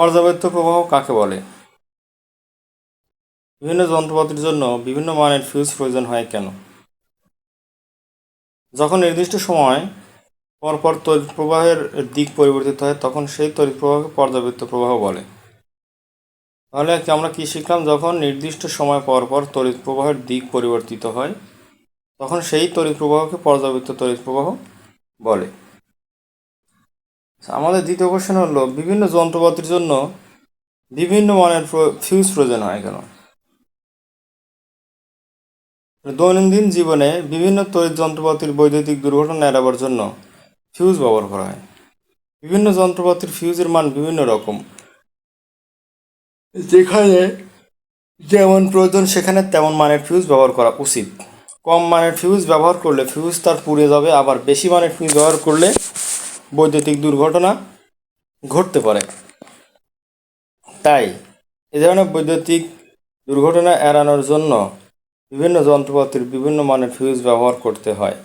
পর্যাবৃত্ত প্রবাহ কাকে বলে? বিভিন্ন যন্ত্রপাতির জন্য বিভিন্ন মানের ফিউজ প্রয়োজন হয় কেন? যখন নির্দিষ্ট সময় পরপর তড়িৎ প্রবাহের দিক পরিবর্তিত হয়, তখন সেই তড়িৎ প্রবাহকে পর্যাবৃত্ত প্রবাহ বলে। তাহলে আমরা কি শিখলাম? যখন নির্দিষ্ট সময় পর পর তড়িৎ প্রবাহের দিক পরিবর্তিত হয়, তখন সেই তড়িৎ প্রবাহকে পর্যাবৃত্ত তড়িৎ প্রবাহ বলে। আমাদের দ্বিতীয় কোশ্চেন হলো, বিভিন্ন যন্ত্রপাতির জন্য বিভিন্ন মানের ফিউজ প্রয়োজন হয় কেন? দৈনন্দিন জীবনে বিভিন্ন তড়িৎ যন্ত্রপাতির বৈদ্যুতিক দুর্ঘটনা এড়াবার জন্য ফিউজ ব্যবহার করা হয়। বিভিন্ন যন্ত্রপাতির ফিউজের মান বিভিন্ন রকম। যেখানে যেমন প্রয়োজন, সেখানে তেমন মানের ফিউজ ব্যবহার করা উচিত। কম মানের ফিউজ ব্যবহার করলে ফিউজ তার পুড়ে যাবে, আবার বেশি মানের ফিউজ ব্যবহার করলে বৈদ্যুতিক দুর্ঘটনা ঘটতে পারে। তাই এ ধরনের বৈদ্যুতিক দুর্ঘটনা এড়ানোর জন্য বিভিন্ন যন্ত্রপাতির বিভিন্ন মানের ফিউজ ব্যবহার করতে হয়।